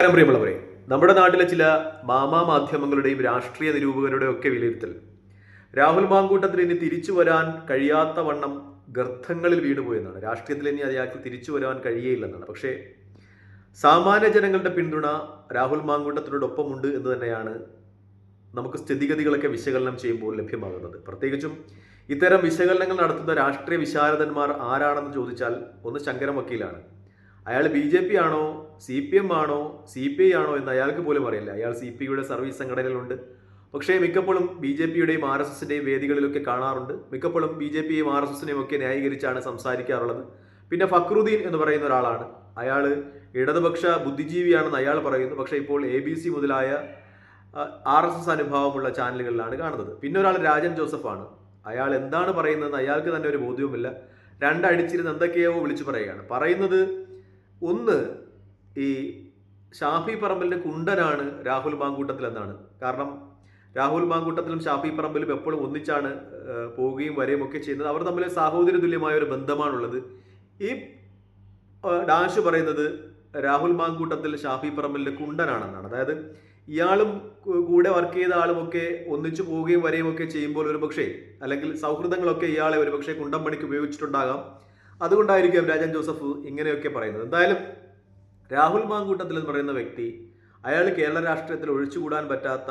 പ്രിയമുള്ളവരെ. നമ്മുടെ നാട്ടിലെ ചില മാമാ മാധ്യമങ്ങളുടെയും രാഷ്ട്രീയ നിരൂപകരുടെയും ഒക്കെ വിലയിരുത്തൽ. രാഹുൽ മാങ്കൂട്ടത്തിൽ ഇനി തിരിച്ചു വരാൻ കഴിയാത്ത വണ്ണം ഗർത്തങ്ങളിൽ വീണുപോയെന്നാണ് രാഷ്ട്രീയത്തിൽ ഇനി അയാൾക്ക് തിരിച്ചു വരാൻ കഴിയേയില്ലെന്നാണ്. പക്ഷേ സാമാന്യ ജനങ്ങളുടെ പിന്തുണ രാഹുൽ മാങ്കൂട്ടത്തിനോടൊപ്പമുണ്ട് എന്ന് തന്നെയാണ് നമുക്ക് സ്ഥിതിഗതികളൊക്കെ വിശകലനം ചെയ്യുമ്പോൾ ലഭ്യമാകുന്നത്. പ്രത്യേകിച്ചും ഇത്തരം വിശകലനങ്ങൾ നടത്തുന്ന രാഷ്ട്രീയ വിശാരദന്മാർ ആരാണെന്ന് ചോദിച്ചാൽ ഒന്ന് ശങ്കരം വക്കീലാണ്. അയാൾ ബി ജെ പി ആണോ സി പി എം ആണോ സി പി ഐ ആണോ എന്ന് അയാൾക്ക് പോലും അറിയില്ല. അയാൾ സി പി ഐയുടെ സർവീസ് സംഘടനയിലുണ്ട്. പക്ഷേ മിക്കപ്പോഴും ബി ജെ പിയുടെയും ആർ എസ് എസിന്റെയും വേദികളിലൊക്കെ കാണാറുണ്ട്. മിക്കപ്പോഴും ബി ജെ പിയെയും ആർ എസ് എസിനെയും ഒക്കെ ന്യായീകരിച്ചാണ് സംസാരിക്കാറുള്ളത്. പിന്നെ ഫക്രുദ്ദീൻ എന്ന് പറയുന്ന ഒരാളാണ്. അയാൾ ഇടതുപക്ഷ ബുദ്ധിജീവിയാണെന്ന് അയാൾ പറയുന്നു. പക്ഷേ ഇപ്പോൾ എ ബി സി മുതലായ ആർ എസ് എസ് അനുഭവമുള്ള ചാനലുകളിലാണ് കാണുന്നത്. പിന്നെ ഒരാൾ രാജൻ ജോസഫാണ്. അയാൾ എന്താണ് പറയുന്നതെന്ന് അയാൾക്ക് തന്നെ ഒരു ബോധ്യവുമില്ല. രണ്ടടിച്ചിരുന്ന് എന്തൊക്കെയോ വിളിച്ചു പറയുകയാണ്. പറയുന്നത് ഒന്ന് ഈ ഷാഫി പറമ്പിലെ കുണ്ടനാണ് രാഹുൽ മാങ്കൂട്ടത്തിൽ എന്നാണ്. കാരണം രാഹുൽ മാങ്കൂട്ടത്തിലും ഷാഫി പറമ്പലും എപ്പോഴും ഒന്നിച്ചാണ് പോവുകയും വരികയും ഒക്കെ ചെയ്യുന്നത്. അവർ തമ്മിൽ സാഹോദര്യ തുല്യമായ ഒരു ബന്ധമാണുള്ളത്. ഈ ഡാഷ് പറയുന്നത് രാഹുൽ മാങ്കൂട്ടത്തിൽ ഷാഫി പറമ്പലിന്റെ കുണ്ടനാണെന്നാണ്. അതായത് ഇയാളും കൂടെ വർക്ക് ചെയ്ത ആളും ഒക്കെ ഒന്നിച്ചു പോവുകയും വരികയും ഒക്കെ ചെയ്യുമ്പോൾ ഒരുപക്ഷേ അല്ലെങ്കിൽ സൗഹൃദങ്ങളൊക്കെ ഇയാളെ ഒരുപക്ഷെ കുണ്ടമ്പണിക്ക് കുണ്ടം പണിക്ക് ഉപയോഗിച്ചിട്ടുണ്ടാകാം. അതുകൊണ്ടായിരിക്കും രാജൻ ജോസഫ് ഇങ്ങനെയൊക്കെ പറയുന്നത്. എന്തായാലും രാഹുൽ മാങ്കൂട്ടത്തിൽ എന്ന് പറയുന്ന വ്യക്തി അയാൾ കേരള രാഷ്ട്രീയത്തിൽ ഒഴിച്ചുകൂടാൻ പറ്റാത്ത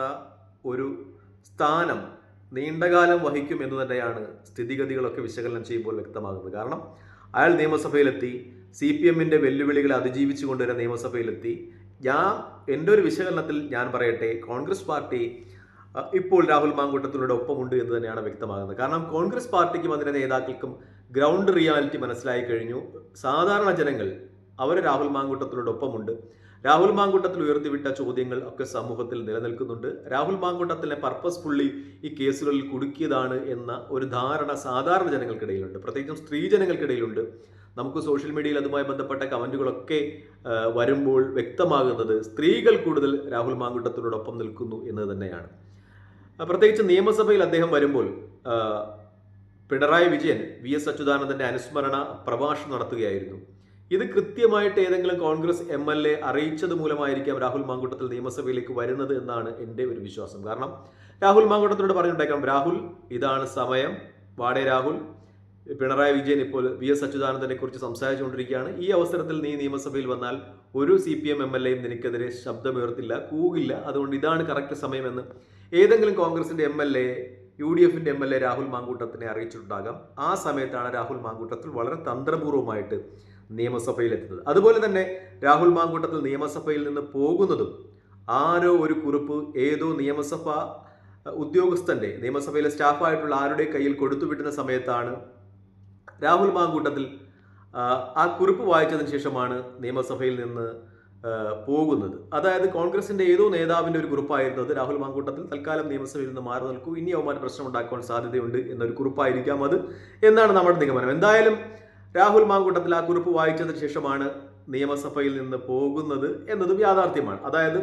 ഒരു സ്ഥാനം നീണ്ടകാലം വഹിക്കും എന്ന് തന്നെയാണ് സ്ഥിതിഗതികളൊക്കെ വിശകലനം ചെയ്യുമ്പോൾ വ്യക്തമാകുന്നത്. കാരണം അയാൾ നിയമസഭയിലെത്തി സി പി എമ്മിന്റെ വെല്ലുവിളികളെ അതിജീവിച്ചു കൊണ്ടുവരുന്ന നിയമസഭയിലെത്തി. ഞാൻ എന്റെ ഒരു വിശകലനത്തിൽ ഞാൻ പറയട്ടെ കോൺഗ്രസ് പാർട്ടി ഇപ്പോൾ രാഹുൽ മാങ്കൂട്ടത്തിലൂടെ ഒപ്പമുണ്ട് എന്ന് തന്നെയാണ് വ്യക്തമാകുന്നത്. കാരണം കോൺഗ്രസ് പാർട്ടിക്കും അതിന്റെ നേതാക്കൾക്കും ഗ്രൗണ്ട് റിയാലിറ്റി മനസ്സിലായി കഴിഞ്ഞു. സാധാരണ ജനങ്ങൾ അവർ രാഹുൽ മാങ്കൂട്ടത്തിനോടൊപ്പമുണ്ട്. രാഹുൽ മാങ്കൂട്ടത്തിൽ ഉയർത്തിവിട്ട ചോദ്യങ്ങൾ ഒക്കെ സമൂഹത്തിൽ നിലനിൽക്കുന്നുണ്ട്. രാഹുൽ മാങ്കൂട്ടത്തിനെ പർപ്പസ്ഫുള്ളി ഈ കേസുകളിൽ കുടുക്കിയതാണ് എന്ന ഒരു ധാരണ സാധാരണ ജനങ്ങൾക്കിടയിലുണ്ട്. പ്രത്യേകിച്ചും സ്ത്രീ ജനങ്ങൾക്കിടയിലുണ്ട്. നമുക്ക് സോഷ്യൽ മീഡിയയിൽ അതുമായി ബന്ധപ്പെട്ട കമന്റുകളൊക്കെ വരുമ്പോൾ വ്യക്തമാകുന്നത് സ്ത്രീകൾ കൂടുതൽ രാഹുൽ മാങ്കൂട്ടത്തിനോടൊപ്പം നിൽക്കുന്നു എന്ന് തന്നെയാണ്. പ്രത്യേകിച്ച് നിയമസഭയിൽ അദ്ദേഹം വരുമ്പോൾ പിണറായി വിജയൻ വി എസ് അച്യുതാനന്ദന്റെ അനുസ്മരണ പ്രഭാഷണം നടത്തുകയായിരുന്നു. ഇത് കൃത്യമായിട്ട് ഏതെങ്കിലും കോൺഗ്രസ് എം എൽ എ അറിയിച്ചത് മൂലമായിരിക്കാം രാഹുൽ മാങ്കൂട്ടത്തിൽ നിയമസഭയിലേക്ക് വരുന്നത് എന്നാണ് എന്റെ ഒരു വിശ്വാസം. കാരണം രാഹുൽ മാങ്കൂട്ടത്തിനോട് പറഞ്ഞിട്ടുണ്ടായിരിക്കാം രാഹുൽ ഇതാണ് സമയം. വാടേ രാഹുൽ. പിണറായി വിജയൻ ഇപ്പോൾ വി എസ് അച്യുതാനന്ദനെ കുറിച്ച് സംസാരിച്ചുകൊണ്ടിരിക്കുകയാണ്. ഈ അവസരത്തിൽ നീ നിയമസഭയിൽ വന്നാൽ ഒരു C P M M L എയും നിനക്കെതിരെ ശബ്ദമുയർത്തില്ല കൂകില്ല. അതുകൊണ്ട് ഇതാണ് കറക്റ്റ് സമയമെന്ന് ഏതെങ്കിലും കോൺഗ്രസിന്റെ M L A U D എഫിന്റെ എം എൽ എ രാഹുൽ മാങ്കൂട്ടത്തിനെ അറിയിച്ചിട്ടുണ്ടാകാം. ആ സമയത്താണ് രാഹുൽ മാങ്കൂട്ടത്തിൽ വളരെ തന്ത്രപൂർവമായിട്ട് നിയമസഭയിലെത്തുന്നത്. അതുപോലെ തന്നെ രാഹുൽ മാങ്കൂട്ടത്തിൽ നിയമസഭയിൽ നിന്ന് പോകുന്നതും ആരോ ഒരു കുറിപ്പ് ഏതോ നിയമസഭ ഉദ്യോഗസ്ഥന്റെ നിയമസഭയിലെ സ്റ്റാഫായിട്ടുള്ള ആരുടെ കയ്യിൽ കൊടുത്തുവിട്ടുന്ന സമയത്താണ് രാഹുൽ മാങ്കൂട്ടത്തിൽ ആ, കുറിപ്പ് വായിച്ചതിന് ശേഷമാണ് നിയമസഭയിൽ നിന്ന് പോകുന്നത്. അതായത് കോൺഗ്രസിന്റെ ഏതോ നേതാവിന്റെ ഒരു കുറിപ്പായിരുന്നു അത്. രാഹുൽ മാങ്കൂട്ടത്തിൽ തൽക്കാലം നിയമസഭയിൽ നിന്ന് മാറി നിൽക്കൂ. ഇനി അവന്മാർ പ്രശ്നം ഉണ്ടാക്കാൻ സാധ്യതയുണ്ട് എന്നൊരു കുറിപ്പായിരിക്കാം അത് എന്നാണ് നമ്മുടെ നിഗമനം. എന്തായാലും രാഹുൽ മാങ്കൂട്ടത്തിൽ ആ കുറിപ്പ് വായിച്ചതിന് ശേഷമാണ് നിയമസഭയിൽ നിന്ന് പോകുന്നത് എന്നതും യാഥാർത്ഥ്യമാണ്. അതായത്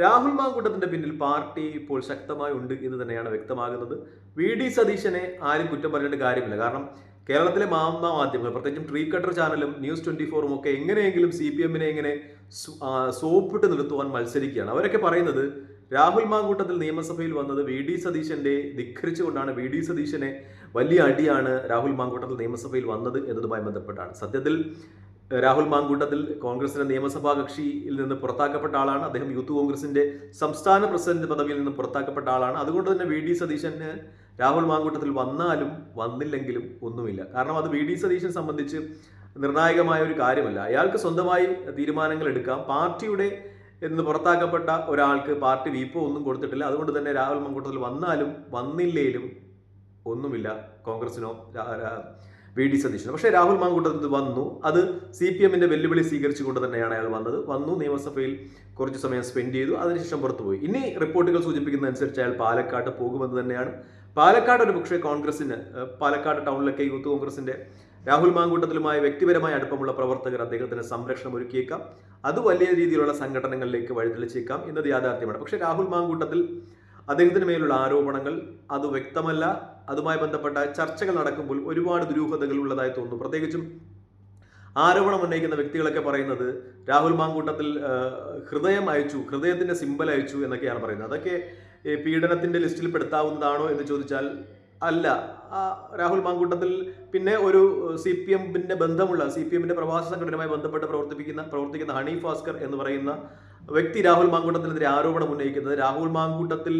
രാഹുൽ മാങ്കൂട്ടത്തിന്റെ പിന്നിൽ പാർട്ടി ഇപ്പോൾ ശക്തമായി ഉണ്ട് എന്ന് തന്നെയാണ് വ്യക്തമാകുന്നത്. വി. ഡി. സതീശനെ ആരും കുറ്റം പറഞ്ഞിട്ട് കാര്യമില്ല. കാരണം കേരളത്തിലെ മാമ മാധ്യമങ്ങൾ പ്രത്യേകിച്ചും ട്രീ കട്ടർ ചാനലും ന്യൂസ് ട്വന്റി ഫോറും ഒക്കെ എങ്ങനെയെങ്കിലും സി പി എമ്മിനെ എങ്ങനെ സോപ്പിട്ട് നിർത്തുവാൻ മത്സരിക്കുകയാണ്. അവരൊക്കെ പറയുന്നത് രാഹുൽ മാങ്കൂട്ടത്തിൽ നിയമസഭയിൽ വന്നത് വി ഡി സതീശന്റെ ധിഖരിച്ചുകൊണ്ടാണ് വി ഡി സതീശനെ വലിയ അടിയാണ് രാഹുൽ മാങ്കൂട്ടത്തിൽ നിയമസഭയിൽ വന്നത് എന്നതുമായി ബന്ധപ്പെട്ടാണ്. സത്യത്തിൽ രാഹുൽ മാങ്കൂട്ടത്തിൽ കോൺഗ്രസിന്റെ നിയമസഭാ കക്ഷിയിൽ നിന്ന് പുറത്താക്കപ്പെട്ട ആളാണ്. അദ്ദേഹം യൂത്ത് കോൺഗ്രസിന്റെ സംസ്ഥാന പ്രസിഡന്റ് പദവിയിൽ നിന്ന് പുറത്താക്കപ്പെട്ട ആളാണ്. അതുകൊണ്ട് തന്നെ വി ഡി സതീശന് രാഹുൽ മാങ്കൂട്ടത്തിൽ വന്നാലും വന്നില്ലെങ്കിലും ഒന്നുമില്ല. കാരണം അത് വി ഡി സതീശനെ സംബന്ധിച്ച് നിർണായകമായ ഒരു കാര്യമല്ല. അയാൾക്ക് സ്വന്തമായി തീരുമാനങ്ങൾ എടുക്കാം. പാർട്ടിയുടെ എന്ന് പുറത്താക്കപ്പെട്ട ഒരാൾക്ക് പാർട്ടി വീപ്പോ ഒന്നും കൊടുത്തിട്ടില്ല. അതുകൊണ്ട് തന്നെ രാഹുൽ മാങ്കൂട്ടത്തിൽ വന്നാലും വന്നില്ലേലും ഒന്നുമില്ല കോൺഗ്രസിനോ വി ഡി സതീശനോ. പക്ഷേ രാഹുൽ മാങ്കൂട്ടത്തിൽ വന്നു. അത് സി പി എമ്മിന്റെ വെല്ലുവിളി സ്വീകരിച്ചുകൊണ്ട് തന്നെയാണ് അയാൾ വന്നത്. വന്നു നിയമസഭയിൽ കുറച്ച് സമയം സ്പെൻഡ് ചെയ്തു. അതിനുശേഷം പുറത്തുപോയി. ഇനി റിപ്പോർട്ടുകൾ സൂചിപ്പിക്കുന്ന സൂചിപ്പിക്കുന്നതനുസരിച്ച് അയാൾ പാലക്കാട്ട് പോകുമെന്ന് തന്നെയാണ് പാലക്കാട് ഒരു പക്ഷേ കോൺഗ്രസിന് പാലക്കാട് ടൗണിലൊക്കെ യൂത്ത് കോൺഗ്രസിന്റെ രാഹുൽ മാങ്കൂട്ടത്തിലുമായി വ്യക്തിപരമായ അടുപ്പമുള്ള പ്രവർത്തകർ അദ്ദേഹത്തിന് സംരക്ഷണം ഒരുക്കിയേക്കാം. അത് വലിയ രീതിയിലുള്ള സംഘടനകളിലേക്ക് വഴിതെളിച്ചേക്കാം എന്നത് യാഥാർത്ഥ്യമാണ്. പക്ഷേ രാഹുൽ മാങ്കൂട്ടത്തിൽ അദ്ദേഹത്തിന് മേലുള്ള ആരോപണങ്ങൾ അത് വ്യക്തമല്ല. അതുമായി ബന്ധപ്പെട്ട ചർച്ചകൾ നടക്കുമ്പോൾ ഒരുപാട് ദുരൂഹതകൾ ഉള്ളതായി തോന്നുന്നു. പ്രത്യേകിച്ചും ആരോപണം ഉന്നയിക്കുന്ന വ്യക്തികളൊക്കെ പറയുന്നത് രാഹുൽ മാങ്കൂട്ടത്തിൽ ഹൃദയം അയച്ചു ഹൃദയത്തിന്റെ സിമ്പൽ അയച്ചു എന്നൊക്കെയാണ് പറയുന്നത്. അതൊക്കെ ഈ പീഡനത്തിന്റെ ലിസ്റ്റിൽ പെടുത്താവുന്നതാണോ എന്ന് ചോദിച്ചാൽ അല്ല. രാഹുൽ മാങ്കൂട്ടത്തിൽ പിന്നെ ഒരു സി പി എമ്മിന്റെ ബന്ധമുള്ള സി പി എമ്മിന്റെ പ്രവാസ സംഘടനയുമായി ബന്ധപ്പെട്ട് പ്രവർത്തിപ്പിക്കുന്ന പ്രവർത്തിക്കുന്ന ഹണി ഭാസ്കർ എന്ന് പറയുന്ന വ്യക്തി രാഹുൽ മാങ്കൂട്ടത്തിനെതിരെ ആരോപണം ഉന്നയിക്കുന്നത്. രാഹുൽ മാങ്കൂട്ടത്തിൽ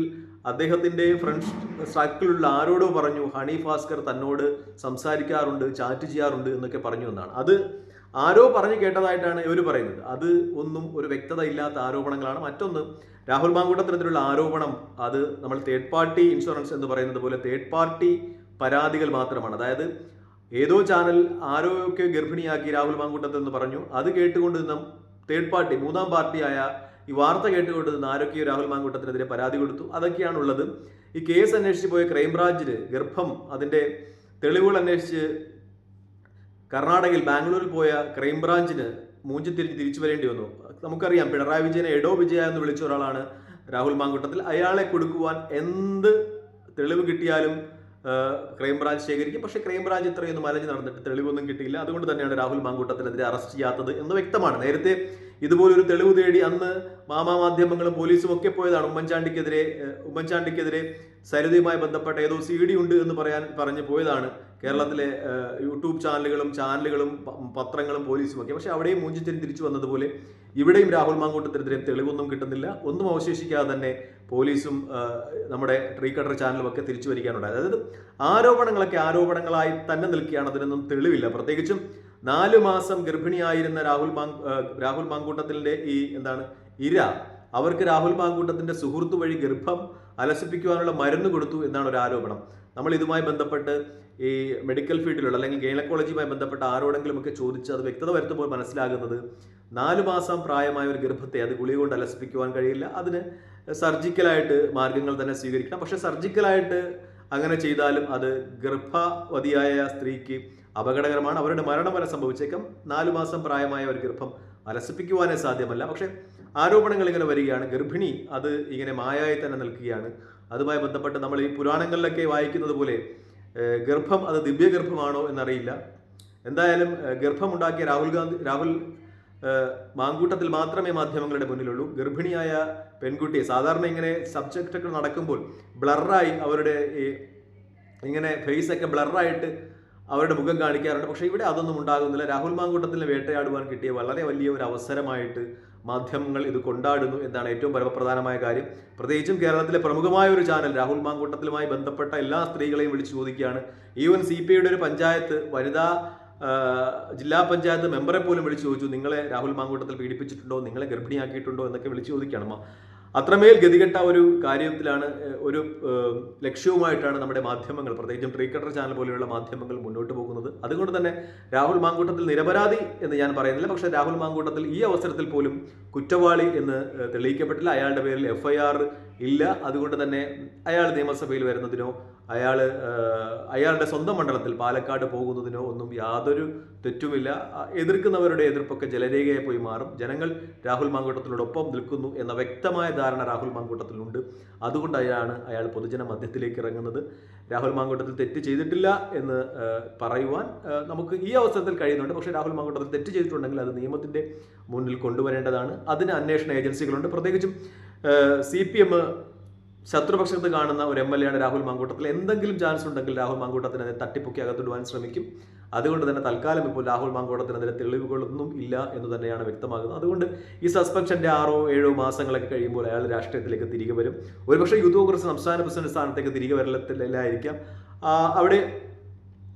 അദ്ദേഹത്തിന്റെ ഫ്രണ്ട്സ് സർക്കിളിലുള്ള ആരോടോ പറഞ്ഞു ഹണി ഭാസ്കർ തന്നോട് സംസാരിക്കാറുണ്ട് ചാറ്റ് ചെയ്യാറുണ്ട് എന്നൊക്കെ പറഞ്ഞു എന്നാണ്. അത് ആരോ പറഞ്ഞു കേട്ടതായിട്ടാണ് ഇവർ പറയുന്നത്. അത് ഒന്നും ഒരു വ്യക്തത ഇല്ലാത്ത ആരോപണങ്ങളാണ്. മറ്റൊന്ന് രാഹുൽ മാങ്കൂട്ടത്തിനെതിരെയുള്ള ആരോപണം അത് നമ്മൾ തേർഡ് പാർട്ടി ഇൻഷുറൻസ് എന്ന് പറയുന്നത് പോലെ തേർഡ് പാർട്ടി പരാതികൾ മാത്രമാണ്. അതായത് ഏതോ ചാനൽ ആരോയൊക്കെ ഗർഭിണിയാക്കി രാഹുൽ മാങ്കൂട്ടത്ത് എന്ന് പറഞ്ഞു. അത് കേട്ടുകൊണ്ട് നിന്ന തേർഡ് പാർട്ടി മൂന്നാം പാർട്ടിയായ ഈ വാർത്ത കേട്ടുകൊണ്ട് നിന്ന് ആരൊക്കെയോ രാഹുൽ മാങ്കൂട്ടത്തിനെതിരെ പരാതി കൊടുത്തു. അതൊക്കെയാണുള്ളത്. ഈ കേസ് അന്വേഷിച്ച് പോയ ക്രൈംബ്രാഞ്ചിന് ഗർഭം അതിന്റെ തെളിവുകൾ അന്വേഷിച്ച് കർണാടകയിൽ ബാംഗ്ലൂരിൽ പോയ ക്രൈംബ്രാഞ്ചിന് മൂഞ്ചി തിരിഞ്ഞ് തിരിച്ചു വരേണ്ടി വന്നു. നമുക്കറിയാം പിണറായി വിജയനെ എഡോ വിജയ എന്ന് വിളിച്ച ഒരാളാണ് രാഹുൽ മാങ്കൂട്ടത്തിൽ. അയാളെ കൊടുക്കുവാൻ എന്ത് തെളിവ് കിട്ടിയാലും ക്രൈംബ്രാഞ്ച് ശേഖരിക്കും. പക്ഷേ ക്രൈംബ്രാഞ്ച് ഇത്രയൊന്നും അലഞ്ഞ് നടന്നിട്ട് തെളിവൊന്നും കിട്ടിയില്ല. അതുകൊണ്ട് തന്നെയാണ് രാഹുൽ മാങ്കൂട്ടത്തിനെതിരെ അറസ്റ്റ് ചെയ്യാത്തത് എന്ന് വ്യക്തമാണ്. നേരത്തെ ഇതുപോലൊരു തെളിവ് തേടി അന്ന് മാധ്യമങ്ങളും പോലീസും ഒക്കെ പോയതാണ്. ഉമ്മൻചാണ്ടിക്കെതിരെ ഉമ്മൻചാണ്ടിക്കെതിരെ സരിതയുമായി ബന്ധപ്പെട്ട ഏതോ സി ഡി ഉണ്ട് എന്ന് പറയാൻ പറഞ്ഞു പോയതാണ് കേരളത്തിലെ യൂട്യൂബ് ചാനലുകളും ചാനലുകളും പത്രങ്ങളും പോലീസും ഒക്കെ. പക്ഷെ അവിടെയും മൂഞ്ചിത്തിരി തിരിച്ചു വന്നതുപോലെ ഇവിടെയും രാഹുൽ മാങ്കൂട്ടത്തിനെതിരെ തെളിവൊന്നും കിട്ടുന്നില്ല. ഒന്നും അവശേഷിക്കാതെ തന്നെ പോലീസും നമ്മുടെ ട്രീ കട്ടർ ചാനലും ഒക്കെ തിരിച്ചു വരിക്കാനുണ്ടായത് അതായത് ആരോപണങ്ങളൊക്കെ ആരോപണങ്ങളായി തന്നെ നിൽക്കുകയാണ്. അതിനൊന്നും തെളിവില്ല. പ്രത്യേകിച്ചും നാലു മാസം ഗർഭിണിയായിരുന്ന രാഹുൽ മാങ് രാഹുൽ മാങ്കൂട്ടത്തിന്റെ ഈ എന്താണ് ഇര. അവർക്ക് രാഹുൽ മാങ്കൂട്ടത്തിന്റെ സുഹൃത്തു വഴി ഗർഭം അലസിപ്പിക്കുവാനുള്ള മരുന്ന് കൊടുത്തു എന്നാണ് ഒരു ആരോപണം. നമ്മൾ ഇതുമായി ബന്ധപ്പെട്ട് ഈ മെഡിക്കൽ ഫീൽഡിലുള്ള അല്ലെങ്കിൽ ഗൈനക്കോളജിയുമായി ബന്ധപ്പെട്ട ആരോടെങ്കിലും ഒക്കെ ചോദിച്ച് അത് വ്യക്തത വരുത്തുമ്പോൾ മനസ്സിലാകുന്നത് നാലു മാസം പ്രായമായ ഒരു ഗർഭത്തെ അത് ഗുളിക കൊണ്ട് അലസിപ്പിക്കുവാൻ കഴിയില്ല. അതിന് സർജിക്കലായിട്ട് മാർഗങ്ങൾ തന്നെ സ്വീകരിക്കണം. പക്ഷെ സർജിക്കലായിട്ട് അങ്ങനെ ചെയ്താലും അത് ഗർഭവതിയായ സ്ത്രീക്ക് അപകടകരമാണ്. അവരുടെ മരണം വരെ സംഭവിച്ചേക്കാം. നാലു മാസം പ്രായമായ ഒരു ഗർഭം അലസിപ്പിക്കുവാനേ സാധ്യമല്ല. പക്ഷേ ആരോപണങ്ങൾ ഇങ്ങനെ വരികയാണ്. ഗർഭിണി അത് ഇങ്ങനെ മായായി തന്നെ നിൽക്കുകയാണ്. അതുമായി ബന്ധപ്പെട്ട് നമ്മൾ ഈ പുരാണങ്ങളിലൊക്കെ വായിക്കുന്നത് പോലെ ഗർഭം അത് ദിവ്യഗർഭമാണോ എന്നറിയില്ല. എന്തായാലും ഗർഭമുണ്ടാക്കിയ രാഹുൽ ഗാന്ധി രാഹുൽ മാങ്കൂട്ടത്തിൽ മാത്രമേ മാധ്യമങ്ങളുടെ മുന്നിലുള്ളൂ. ഗർഭിണിയായ പെൺകുട്ടിയെ സാധാരണ ഇങ്ങനെ സബ്ജക്റ്റൊക്കെ നടക്കുമ്പോൾ ബ്ലറായി അവരുടെ ഈ ഇങ്ങനെ ഫേസ് ഒക്കെ ബ്ലറായിട്ട് അവരുടെ മുഖം കാണിക്കാറുണ്ട്. പക്ഷേ ഇവിടെ അതൊന്നും ഉണ്ടാകുന്നില്ല. രാഹുൽ മാങ്കൂട്ടത്തിൽ വേട്ടയാടുവാൻ കിട്ടിയ വളരെ വലിയ ഒരു അവസരമായിട്ട് മാധ്യമങ്ങൾ ഇത് കൊണ്ടാടുന്നു എന്നാണ് ഏറ്റവും പരമപ്രധാനമായ കാര്യം. പ്രത്യേകിച്ചും കേരളത്തിലെ പ്രമുഖമായ ഒരു ചാനൽ രാഹുൽ മാങ്കൂട്ടത്തിലുമായി ബന്ധപ്പെട്ട എല്ലാ സ്ത്രീകളെയും വിളിച്ചു ചോദിക്കുകയാണ്. ഈവൻ സി പി ഐയുടെ ഒരു പഞ്ചായത്ത് വനിതാ ജില്ലാ പഞ്ചായത്ത് മെമ്പറെ പോലും വിളിച്ചു ചോദിച്ചു നിങ്ങളെ രാഹുൽ മാങ്കൂട്ടത്തിൽ പീഡിപ്പിച്ചിട്ടുണ്ടോ? നിങ്ങളെ ഗർഭിണിയാക്കിയിട്ടുണ്ടോ? എന്നൊക്കെ വിളിച്ചു ചോദിക്കുകയാണ്. അത്രമേൽ ഗതികെട്ട ഒരു കാര്യത്തിലാണ് ഒരു ലക്ഷ്യവുമായിട്ടാണ് നമ്മുടെ മാധ്യമങ്ങൾ പ്രത്യേകിച്ചും ക്രിക്കറ്റർ ചാനൽ പോലെയുള്ള മാധ്യമങ്ങൾ മുന്നോട്ട് പോകുന്നത്. അതുകൊണ്ട് തന്നെ രാഹുൽ മാങ്കൂട്ടത്തിൽ നിരപരാധി എന്ന് ഞാൻ പറയുന്നില്ല. പക്ഷേ രാഹുൽ മാങ്കൂട്ടത്തിൽ ഈ അവസരത്തിൽ പോലും കുറ്റവാളി എന്ന് തെളിയിക്കപ്പെട്ടില്ല. അയാളുടെ പേരിൽ എഫ് ഐ ആർ ഇല്ല. അതുകൊണ്ട് തന്നെ അയാൾ നിയമസഭയിൽ വരുന്നതിനോ അയാൾ അയാളുടെ സ്വന്തം മണ്ഡലത്തിൽ പാലക്കാട് പോകുന്നതിനോ ഒന്നും യാതൊരു തെറ്റുമില്ല. എതിർക്കുന്നവരുടെ എതിർപ്പൊക്കെ ജലരേഖയെ പോയി മാറും. ജനങ്ങൾ രാഹുൽ മാങ്കൂട്ടത്തിനോടൊപ്പം നിൽക്കുന്നു എന്ന വ്യക്തമായ ധാരണ രാഹുൽ മാങ്കൂട്ടത്തിലുണ്ട്. അതുകൊണ്ട് അയാളാണ് അയാൾ പൊതുജന മധ്യത്തിലേക്ക് ഇറങ്ങുന്നത്. രാഹുൽ മാങ്കൂട്ടത്തിൽ തെറ്റ് ചെയ്തിട്ടില്ല എന്ന് പറയുവാൻ നമുക്ക് ഈ അവസരത്തിൽ കഴിയുന്നുണ്ട്. പക്ഷേ രാഹുൽ മാങ്കൂട്ടത്തിൽ തെറ്റ് ചെയ്തിട്ടുണ്ടെങ്കിൽ അത് നിയമത്തിന്റെ മുന്നിൽ കൊണ്ടുവരേണ്ടതാണ്. അതിന് അന്വേഷണ ഏജൻസികളുണ്ട്. പ്രത്യേകിച്ചും സി പി എം ശത്രുപക്ഷത്ത് കാണുന്ന ഒരു എം എൽ എയാണ് രാഹുൽ മാങ്കൂട്ടത്തിൽ. എന്തെങ്കിലും ചാൻസ് ഉണ്ടെങ്കിൽ രാഹുൽ മാങ്കൂട്ടത്തിനെതിരെ തട്ടിപ്പൊക്കി അകത്തിടുവാൻ ശ്രമിക്കും. അതുകൊണ്ട് തന്നെ തൽക്കാലം ഇപ്പോൾ രാഹുൽ മാങ്കൂട്ടത്തിനെതിരെ തെളിവുകളൊന്നും ഇല്ല എന്ന് തന്നെയാണ് വ്യക്തമാകുന്നത്. അതുകൊണ്ട് ഈ സസ്പെൻഷന്റെ ആറോ ഏഴോ മാസങ്ങളൊക്കെ കഴിയുമ്പോൾ അയാൾ രാഷ്ട്രീയത്തിലേക്ക് തിരികെ വരും. ഒരുപക്ഷെ യൂത്ത് കോൺഗ്രസ് സംസ്ഥാന പ്രസിഡന്റ് സ്ഥാനത്തേക്ക് തിരികെ വരത്തില്ലായിരിക്കാം അവിടെ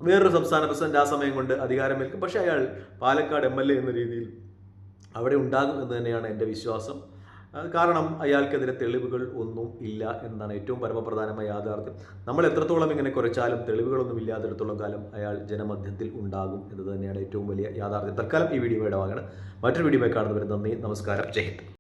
വേറൊരു സംസ്ഥാന പ്രസിഡന്റ് ആ സമയം കൊണ്ട് അധികാരമേൽക്കും. പക്ഷേ അയാൾ പാലക്കാട് എം എൽ എ എന്ന രീതിയിൽ അവിടെ ഉണ്ടാകും എന്ന് തന്നെയാണ് എന്റെ വിശ്വാസം. കാരണം അയാൾക്കെതിരെ തെളിവുകൾ ഒന്നും ഇല്ല എന്നാണ് ഏറ്റവും പരമപ്രധാനമായ യാഥാർത്ഥ്യം. നമ്മൾ എത്രത്തോളം ഇങ്ങനെ കുറച്ചാലും തെളിവുകളൊന്നും ഇല്ലാത്തിടത്തോളം കാലം അയാൾ ജനമധ്യത്തിൽ ഉണ്ടാകും എന്നത് തന്നെയാണ് ഏറ്റവും വലിയ യാഥാർത്ഥ്യം. തൽക്കാലം ഈ വീഡിയോ ഇടവാകണം. മറ്റൊരു വീഡിയോ കാണുന്നവരെ നന്ദി നമസ്കാരം. ജയ്